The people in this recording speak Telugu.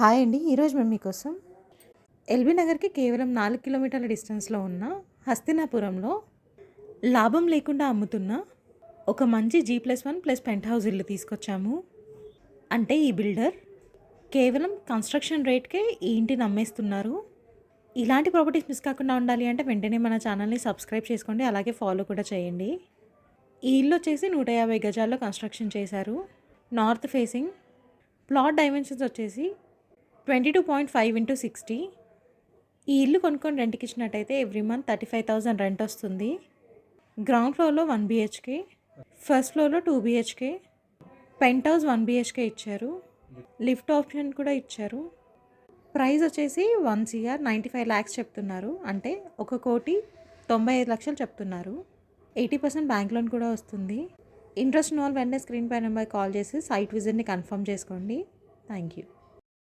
హాయ్ అండి ఈరోజు మేము మీకోసం ఎల్బీ నగర్కి కేవలం నాలుగు కిలోమీటర్ల డిస్టెన్స్లో ఉన్న హస్తినాపురంలో లాభం లేకుండా అమ్ముతున్న ఒక మంచి G plus one plus penthouse ఇల్లు తీసుకొచ్చాము. అంటే ఈ బిల్డర్ కేవలం కన్స్ట్రక్షన్ రేట్కే ఈ ఇంటిని అమ్మేస్తున్నారు ఇలాంటి ప్రాపర్టీస్ మిస్ కాకుండా ఉండాలి అంటే వెంటనే మన ఛానల్ని సబ్స్క్రైబ్ చేసుకోండి అలాగే ఫాలో కూడా చేయండి. ఈ ఇల్లు వచ్చేసి నూట యాభై గజాల్లో కన్స్ట్రక్షన్ చేశారు. నార్త్ ఫేసింగ్ ప్లాట్ డైమెన్షన్స్ వచ్చేసి twenty two point five into sixty. ఈ ఇల్లు కొనుక్కొని రెంట్కి ఇచ్చినట్టయితే every month thirty five thousand rent వస్తుంది. గ్రౌండ్ ఫ్లోర్లో వన్ బిహెచ్కే ఫస్ట్ ఫ్లోర్లో two BHK penthouse one BHK ఇచ్చారు. లిఫ్ట్ ఆప్షన్ కూడా ఇచ్చారు. ప్రైస్ వచ్చేసి one CR ninety five lakhs చెప్తున్నారు. అంటే ఒక కోటి తొంభై ఐదు లక్షలు చెప్తున్నారు. ఎయిటీ పర్సెంట్ బ్యాంక్ లోన్ కూడా వస్తుంది. ఇంట్రెస్ట్ ఉన్న వాళ్ళు వెంటనే స్క్రీన్ పై నెంబర్ కాల్ చేసి సైట్ విజిట్ని కన్ఫర్మ్ చేసుకోండి. Thank you.